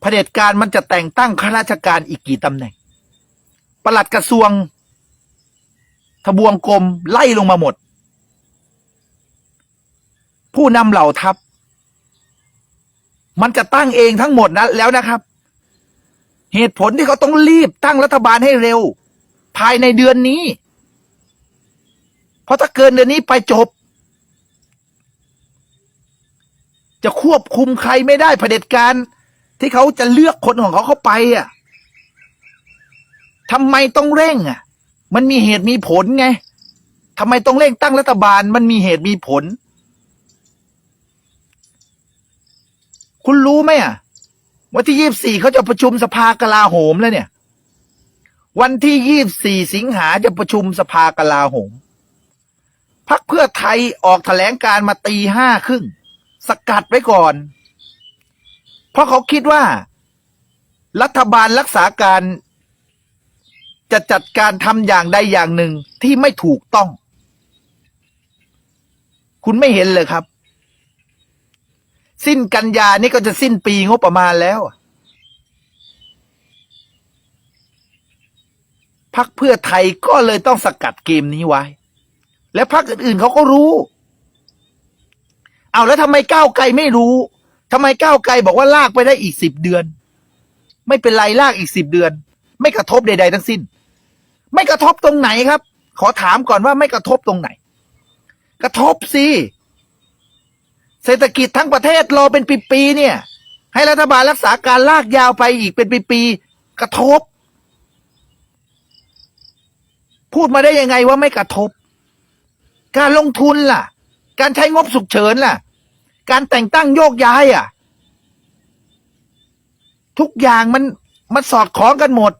เผด็จการมันจะแต่งตั้งข้าราชการอีกกี่ตำแหน่งปลัดกระทรวง ทบวงกรมไล่ลงมาหมด ผู้นำเหล่าทัพ มันจะตั้งเองทั้งหมดนะแล้วนะครับ เหตุผลที่เขาต้องรีบตั้งรัฐบาลให้เร็ว ภายในเดือนนี้ เพราะถ้าเกินเดือนนี้ไปจบ จะควบคุมใครไม่ได้เผด็จการ ที่เขาจะเลือกคนของเขาเข้าไปอะทำไมต้องเร่งอะ มันมีเหตุมีผลไงทำไมต้องเร่งตั้งรัฐบาล มันมีเหตุมีผล คุณรู้ไหมอะวันที่ยี่บสี่เขาจะประชุมสภากลาโหมแล้วเนี่ย วันที่ยี่บสี่สิงหาจะประชุมสภากลาโหมพักเพื่อไทยออกแถลงการมาตีห้าครึ่งสกัดไว้ก่อน เพราะเขาคิดว่า รัฐบาลรักษาการ จะจัดการทำอย่างใดอย่างหนึ่งที่ไม่ถูกต้อง คุณไม่เห็นเลยครับ สิ้นกันยานี่ก็จะสิ้นปีงบประมาณแล้วพักเพื่อไทยก็เลยต้องสกัดเกมนี้ไว้ และพักอื่นๆเขาก็รู้ เอาแล้วทำไมก้าวไกลไม่รู้ ทำไมก้าวไกลบอกว่าลากไปได้อีกสิบเดือน ไม่เป็นไรลากอีกสิบเดือน ไม่กระทบใด ๆ ทั้งสิ้น ไม่กระทบตรงไหนครับ ขอถามก่อนว่าไม่กระทบตรงไหน กระทบสิเศรษฐกิจทั้งประเทศรอเป็นปีๆเนี่ย ให้รัฐบาลรักษาการลากยาวไปอีกเป็นปีๆกระทบ พูดมาได้ยังไงว่าไม่กระทบ การลงทุนล่ะ การใช้งบฉุกเฉินล่ะ การแต่งตั้งโยกย้ายอะ ทุกอย่างมันมันสอดคล้องกันหมด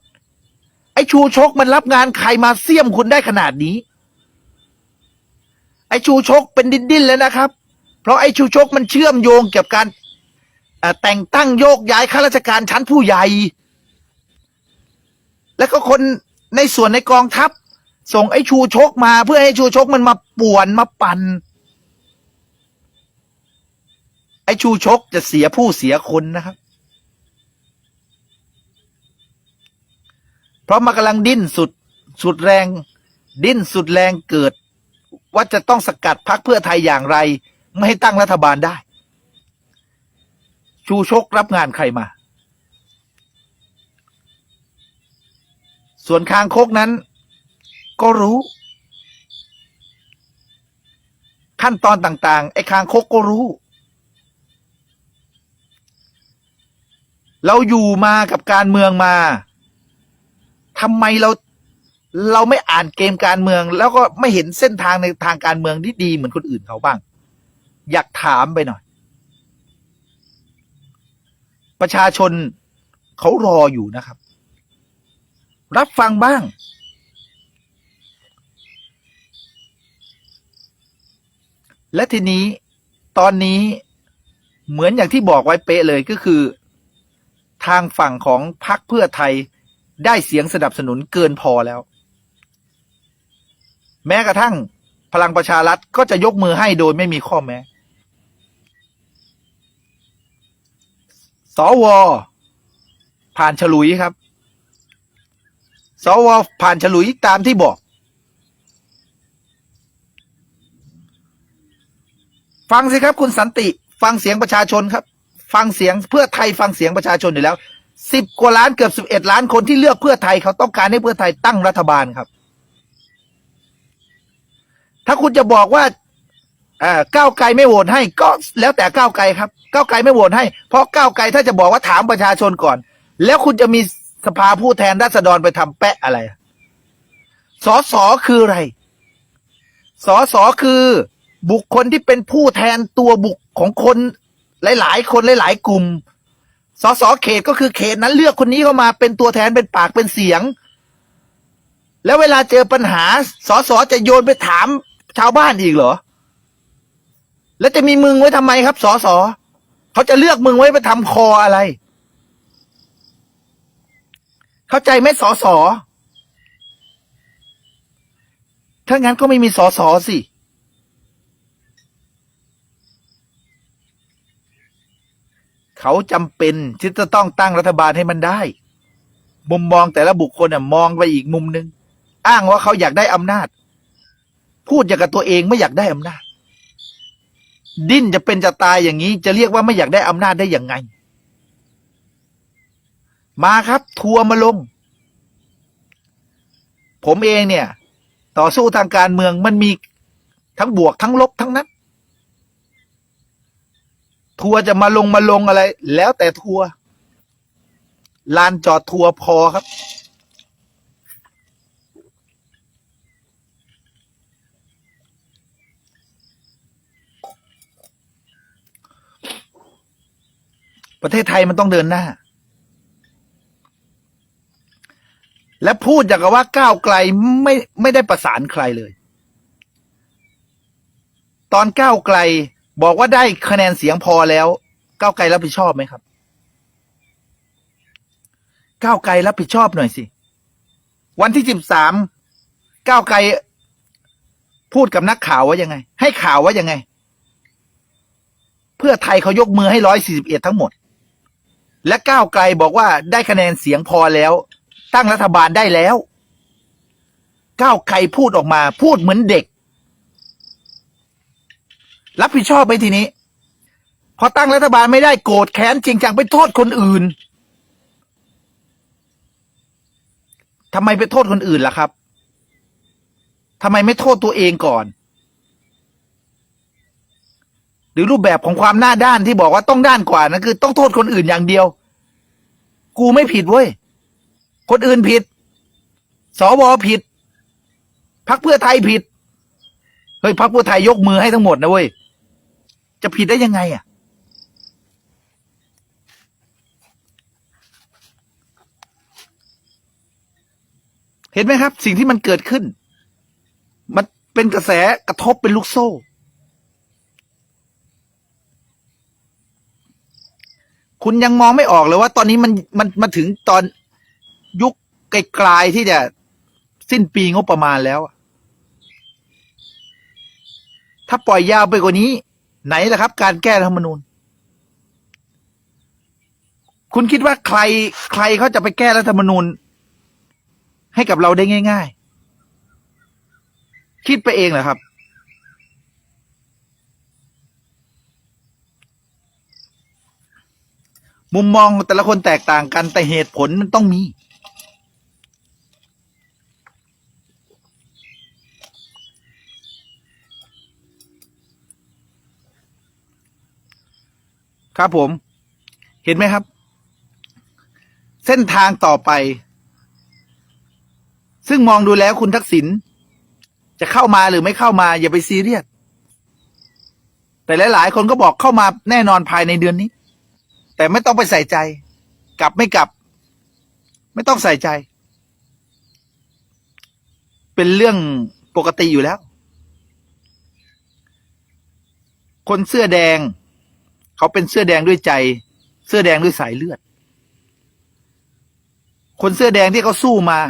ไอ้ชูชกมันรับงานใครมาเสี่ยมคุณได้ขนาดนี้ ไอ้ชูชกเป็นดิ้นดิ้นแล้วนะครับ เพราะไอ้ชูชกมันเชื่อมโยงเกี่ยวกับการแต่งตั้งโยกย้ายข้าราชการชั้นผู้ใหญ่ แล้วก็คนในส่วนในกองทัพ ส่งไอ้ชูชกมาเพื่อให้ชูชกมันมาป่วนมาปั่น ไอ้ชูชกจะเสียผู้เสียคนนะครับ เพราะมันกำลังดิ้นสุดสุดแรง ดิ้นสุดแรงเกิด ว่าจะต้องสกัดพักเพื่อไทยอย่างไร ไม่ให้ตั้งรัฐบาลได้ ชูชกรับงานใครมา ส่วนคางคกนั้น ก็รู้ ขั้นตอนต่าง ๆ ไอ้คางคกก็รู้ เราอยู่มากับการเมืองมาทำไมเราเราไม่อ่านเกมการเมือง แล้วก็ไม่เห็นเส้นทางในทางการเมืองที่ดีเหมือนคนอื่นเขาบ้าง อยากถามไปหน่อย ประชาชนเขารออยู่นะครับ รับฟังบ้าง และทีนี้ตอนนี้เหมือนอย่างที่บอกไว้เป๊ะเลยก็คือ ทางฝั่งของพรรคเพื่อไทยได้เสียงสนับสนุนเกินพอแล้ว แม้กระทั่งพลังประชารัฐก็จะยกมือให้โดยไม่มีข้อแม้ สว ผ่านฉลุยครับ สว ผ่านฉลุยตามที่บอก ฟังสิครับคุณสันติ ฟังเสียงประชาชนครับ ฟังเสียงเพื่อไทยฟังเสียงประชาชนอยู่แล้วสิบกว่าล้านเกือบสิบเอ็ดล้านคนที่เลือกเพื่อไทยเขาต้องการให้เพื่อไทยตั้งรัฐบาลครับ ถ้าคุณจะบอกว่าอ่าก้าวไกลไม่โหวตให้ก็แล้วแต่ก้าวไกลครับก้าวไกลไม่โหวตให้ เพราะก้าวไกลถ้าจะบอกว่าถามประชาชนก่อน แล้วคุณจะมีสภาผู้แทนราษฎรไปทำแปะอะไรสอสอคืออะไรสอสอคือบุคคลที่เป็นผู้แทนตัวบุคของคน หลาย ๆ คนหลาย ๆ กลุ่ม สสเขตก็คือเขตนั้นเลือกคนนี้เข้ามาเป็นตัวแทนเป็นปากเป็นเสียง แล้วเวลาเจอปัญหา สสจะโยนไปถามชาวบ้านอีกเหรอ แล้วจะมีมึงไว้ทำไมครับ สสเขาจะเลือกมึงไว้ไปทำคออะไร เข้าใจไหมสสถ้างั้นก็ไม่มีสสสิ เขาจำเป็นที่จะต้องตั้งรัฐบาลให้มันได้ มุมมองแต่ละบุคคลน่ะมองไปอีกมุมหนึ่งอ้างว่าเขาอยากได้อำนาจ พูดอย่างกับตัวเองไม่อยากได้อำนาจ ดิ้นจะเป็นจะตายอย่างนี้จะเรียกว่าไม่อยากได้อำนาจได้อย่างไง มาครับ ทัวร์มาลง ผมเองเนี่ย ต่อสู้ทางการเมืองมันมีทั้งบวกทั้งลบทั้งนั้น ทัวร์จะมาลงมาลงอะไร แล้วแต่ทัวร์ลานจอดทัวร์พอครับ ประเทศไทยมันต้องเดินหน้า และพูดอย่างกับว่าก้าวไกลไม่ไม่ได้ประสานใครเลย ตอนก้าวไกล บอกว่าได้คะแนนเสียงพอแล้ว ก้าวไกลรับผิดชอบไหมครับ ก้าวไกลรับผิดชอบหน่อยสิ วันที่สิบสามก้าวไกลพูดกับนักข่าวว่ายังไง ให้ข่าวว่ายังไง เพื่อไทยเขายกมือให้ร้อยสี่สิบเอ็ดทั้งหมด และก้าวไกลบอกว่าได้คะแนนเสียงพอแล้ว ตั้งรัฐบาลได้แล้ว ก้าวไกลพูดออกมา พูดเหมือนเด็ก รับผิดชอบไหมทีนี้ พอตั้งรัฐบาลไม่ได้โกรธแค้นจริงจังไปโทษคนอื่นทำไมไปโทษคนอื่นล่ะครับทำไมไม่โทษตัวเองก่อน หรือรูปแบบของความหน้าด้านที่บอกว่าต้องด้านกว่านะคือ ต้องโทษคนอื่นอย่างเดียว กูไม่ผิดเว้ย คนอื่นผิด สวผิดพักเพื่อไทยผิด เฮ้ยพักเพื่อไทยยกมือให้ทั้งหมดนะเว้ย จะผิดได้ยังไงอะ เห็นไหมครับ สิ่งที่มันเกิดขึ้น มันเป็นกระแสกระทบเป็นลูกโซ่ คุณยังมองไม่ออกเลยว่า ตอนนี้มันมันมาถึงตอนยุคไกลๆที่จะสิ้นปีงบประมาณแล้ว ถ้าปล่อยยาวไปกว่านี้ ไหนล่ะครับ การแก้รัฐธรรมนูญ คุณคิดว่าใคร ใครเขาจะไปแก้รัฐธรรมนูญ ให้กับเราได้ง่าย ๆ คิดไปเองเหรอครับ มุมมองแต่ละคนแตกต่างกันแต่เหตุผลมันต้องมี ครับผม เห็นไหมครับ เส้นทางต่อไป ซึ่งมองดูแล้วคุณทักษิณจะเข้ามาหรือไม่เข้ามา อย่าไปซีเรียสแต่หลาย ๆ คนก็บอกเข้ามาแน่นอนภายในเดือนนี้ แต่ไม่ต้องไปใส่ใจ กลับไม่กลับ ไม่ต้องใส่ใจ เป็นเรื่องปกติอยู่แล้ว คนเสื้อแดง เขาเป็นเสื้อแดงด้วยใจ เสื้อแดงด้วยสายเลือด คนเสื้อแดงที่เขาสู้มา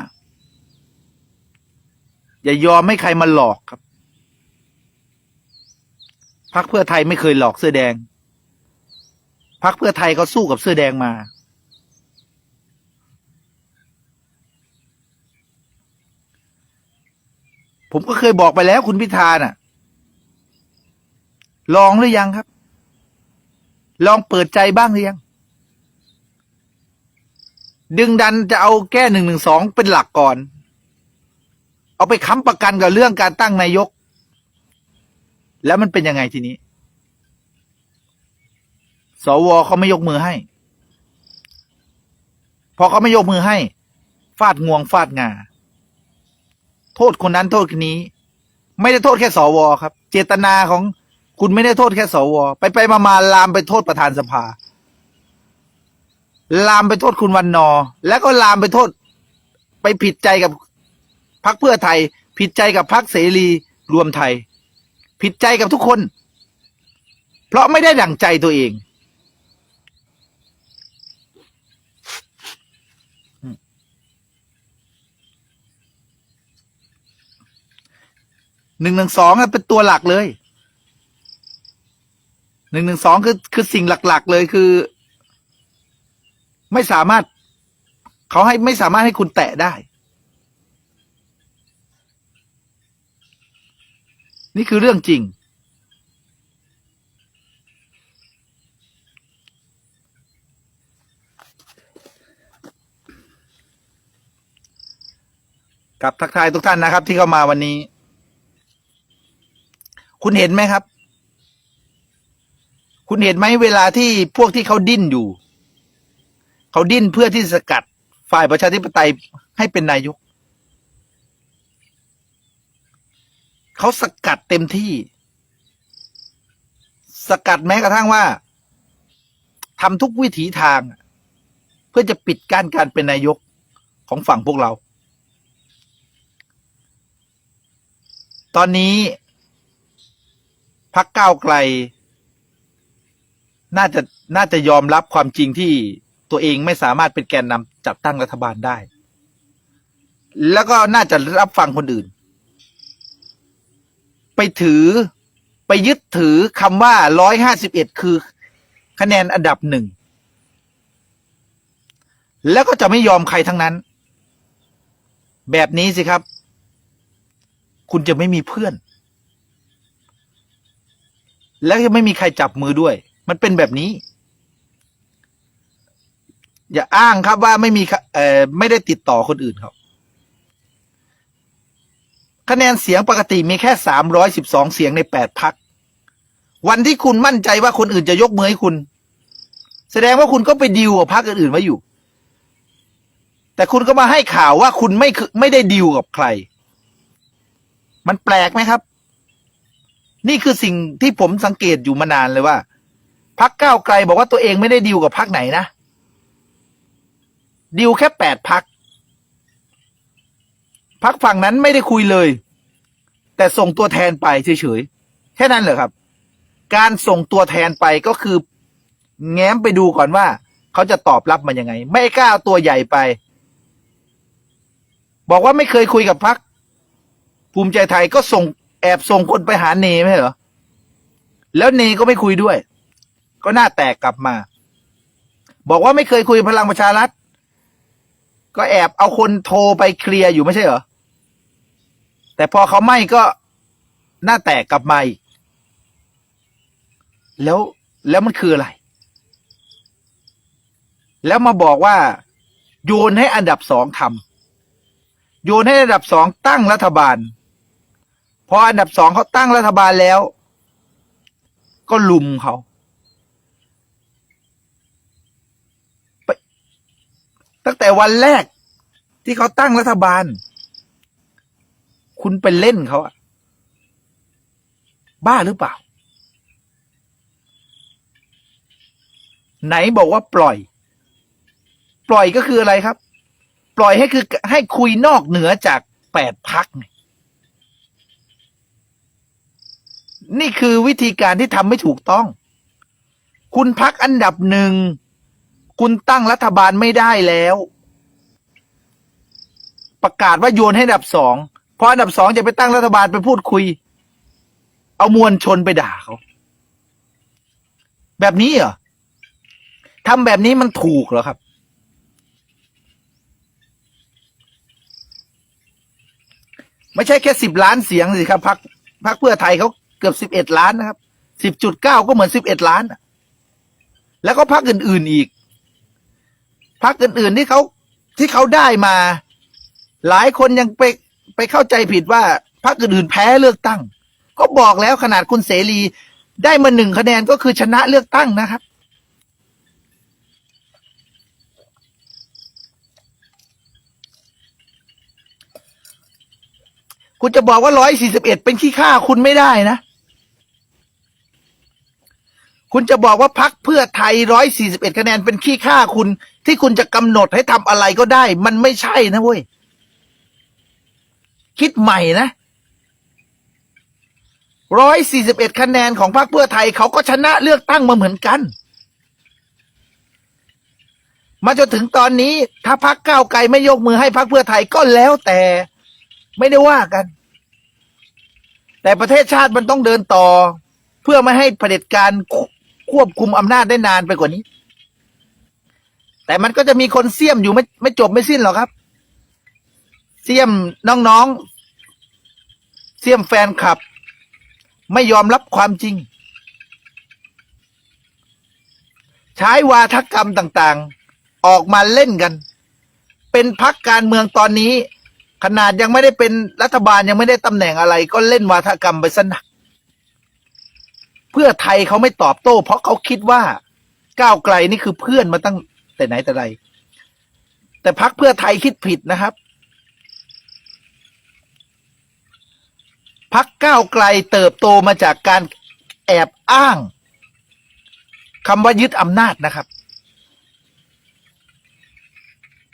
อย่ายอมให้ใครมาหลอกครับพรรคเพื่อไทยไม่เคยหลอกเสื้อแดงพรรคเพื่อไทยเขาสู้กับเสื้อแดงมา ผมก็เคยบอกไปแล้วคุณพิธาน่ะ ลองหรือยังครับ ลองเปิดใจบ้างหรือยัง ดึงดันจะเอาแก้หนึ่งหนึ่งสองเป็นหลักก่อน เอาไปค้ำประกันกับเรื่องการตั้งนายก แล้วมันเป็นยังไงทีนี้ สวเขาไม่ยกมือให้ พอเขาไม่ยกมือให้ ฟาดงวงฟาดงา โทษคนนั้นโทษคนนี้ ไม่ได้โทษแค่สวครับ เจตนาของ คุณไม่ได้โทษแค่สวไปไปมามาลามไปโทษประธานสภา ลามไปโทษคุณวันนอ แล้วก็ลามไปโทษ ไปผิดใจกับพรรคเพื่อไทย ผิดใจกับพรรคเสรีรวมไทย ผิดใจกับทุกคน เพราะไม่ได้ดั่งใจตัวเอง หนึ่งหนึ่งสองเป็นตัวหลักเลย หนึ่งหนึ่งสองคือคือสิ่งหลัก ๆ เลยคือ ไม่สามารถเขาให้ไม่สามารถให้คุณแตะได้ นี่คือเรื่องจริง กับทักทายทุกท่านนะครับ ที่เข้ามาวันนี้ คุณเห็นไหมครับ คุณเห็นไหมเวลาที่พวกที่เขาดิ้นอยู่ เขาดิ้นเพื่อที่สกัดฝ่ายประชาธิปไตยให้เป็นนายก เขาสกัดเต็มที่ สกัดแม้กระทั่งว่าทำทุกวิถีทาง เพื่อจะปิดกั้นการเป็นนายกของฝั่งพวกเรา ตอนนี้พักก้าวไกล น่าจะน่าจะยอมรับความจริงที่ตัวเองไม่สามารถเป็นแกนนำจัดตั้งรัฐบาลได้ แล้วก็น่าจะรับฟังคนอื่น ไปถือไปยึดถือคำว่าร้อยห้าสิบเอ็ดคือ คะแนนอันดับหนึ่ง แล้วก็จะไม่ยอมใครทั้งนั้น แบบนี้สิครับ คุณจะไม่มีเพื่อน แล้วจะไม่มีใครจับมือด้วย มันเป็นแบบนี้ อย่าอ้างครับว่าไม่มีค่ะเอ่อไม่ได้ติดต่อคนอื่นครับ คะแนนเสียงปกติมีแค่สามร้อยสิบสองเสียงในแปดพัก วันที่คุณมั่นใจว่าคนอื่นจะยกมือให้คุณ แสดงว่าคุณก็ไปดิวกับพรรคอื่นๆไว้อยู่ แต่คุณก็มาให้ข่าวว่าคุณไม่คือไม่ได้ดิวกับใคร มันแปลกไหมครับนี่คือสิ่งที่ผมสังเกตอยู่มานานเลยว่า พักก้าวไกลบอกว่าตัวเองไม่ได้ดิวกับพักไหนนะ ดิวแค่แปดพัก พักฝั่งนั้นไม่ได้คุยเลย แต่ส่งตัวแทนไปเฉยๆ แค่นั้นเหรอครับ การส่งตัวแทนไปก็คือ แง้มไปดูก่อนว่า เขาจะตอบรับมันยังไง ไม่กล้าเอาตัวใหญ่ไป บอกว่าไม่เคยคุยกับพักภูมิใจไทยก็ส่งแอบส่งคนไปหาเนไม่เหรอ แล้วเนก็ไม่คุยด้วย ก็น่าแตกกลับมา บอกว่าไม่เคยคุยพลังประชารัฐ ก็แอบเอาคนโทรไปเคลียร์อยู่ไม่ใช่เหรอ แต่พอเขาไม่ก็หน้าแตกกลับมาอีก แล้วแล้วมันคืออะไร แล้วมาบอกว่า โยนให้อันดับสองทำโยนให้อันดับสองตั้งรัฐบาล พออันดับสองเขาตั้งรัฐบาลแล้ว ก็ลุมเขาไป ตั้งแต่วันแรกที่เขาตั้งรัฐบาล คุณไปเล่นเขาอะบ้าหรือเปล่า ไหนบอกว่าปล่อย ปล่อยก็คืออะไรครับ ปล่อยให้คือให้คุยนอกเหนือจากแปดพักนี่คือวิธีการที่ทำไม่ถูกต้อง คุณพักอันดับหนึ่ง คุณตั้งรัฐบาลไม่ได้แล้ว ประกาศว่าโยนให้อันดับสองพออันดับสองจะไปตั้งรัฐบาลไปพูดคุย เอามวลชนไปด่าเขาแบบนี้เหรอทำแบบนี้มันถูกเหรอครับ ไม่ใช่แค่สิบล้านเสียงสิครับพักพักเพื่อไทยเขาเกือบสิบเอ็ดล้านนะครับสิบจุดเก้าก็เหมือนสิบเอ็ดล้าน แล้วก็พักอื่น ๆ อีก พักอื่น ๆ ที่เขาที่เขาได้มา หลายคนยังไปไปเข้าใจผิดว่าพักอื่นๆแพ้เลือกตั้ง ก็บอกแล้วขนาดคุณเสรีได้มาหนึ่งคะแนนก็คือชนะเลือกตั้งนะครับ คุณจะบอกว่าร้อยสี่สิบเอ็ดเป็นขี้ข้าคุณไม่ได้นะ คุณจะบอกว่าพักเพื่อไทยร้อยสี่สิบเอ็ดคะแนนเป็นขี้ข้าคุณ ที่คุณจะกำหนดให้ทำอะไรก็ได้ มันไม่ใช่นะเว้ย คิดใหม่นะร้อยสี่สิบเอ็ดคะแนนของพรรคเพื่อไทยเขาก็ชนะเลือกตั้งมาเหมือนกัน มาจนถึงตอนนี้ ถ้าพรรคก้าวไกลไม่ยกมือให้พรรคเพื่อไทยก็แล้วแต่ไม่ได้ว่ากัน แต่ประเทศชาติมันต้องเดินต่อ เพื่อไม่ให้เผด็จการควบคุมอำนาจได้นานไปกว่านี้ แต่มันก็จะมีคนเสี่ยมอยู่ไม่ไม่จบไม่สิ้นหรอกครับ เสี่ยมน้องๆ เสี่ยมแฟนคลับ ไม่ยอมรับความจริง ใช้วาทกรรมต่างๆ ออกมาเล่นกัน เป็นพักการเมืองตอนนี้ ขนาดยังไม่ได้เป็นรัฐบาลยังไม่ได้ตำแหน่งอะไร ก็เล่นวาทกรรมไปสนักเพื่อไทยเขาไม่ตอบโต้ เพราะเขาคิดว่าก้าวไกลนี่คือเพื่อนมาตั้ง แต่ไหนแต่ไร แต่พักเพื่อไทยคิดผิดนะครับ พักก้าวไกลเติบโตมาจากการแอบอ้างคำว่ายึดอำนาจนะครับ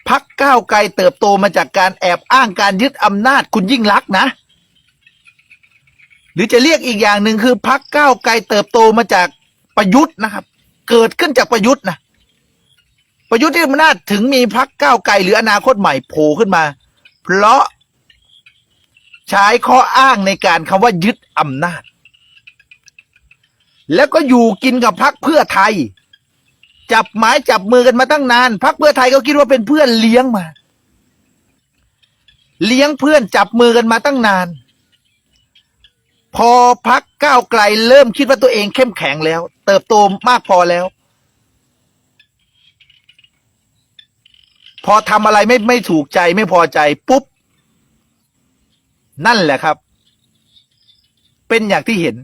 พักก้าวไกลเติบโตมาจากการแอบอ้างการยึดอำนาจคุณยิ่งลักนะ หรือจะเรียกอีกอย่างหนึ่งคือพักก้าวไกลเติบโตมาจากประยุทธ์นะครับ เกิดขึ้นจากประยุทธ์นะ ประยุทธ์ที่อำนาจถึงมีพักก้าวไกลหรืออนาคตใหม่โผล่ขึ้นมา เพราะใช้ข้ออ้างในการคำว่ายึดอำนาจ แล้วก็อยู่กินกับพักเพื่อไทย จับไม้จับมือกันมาตั้งนานพักเพื่อไทยก็คิดว่าเป็นเพื่อนเลี้ยงมา เลี้ยงเพื่อนจับมือกันมาตั้งนาน พอพักก้าวไกลเริ่มคิดว่าตัวเองเข้มแข็งแล้ว เติบโตมากพอแล้ว พอทำอะไรไม่ไม่ถูกใจไม่พอใจปุ๊บ นั่นแหละครับ เป็นอย่างที่เห็น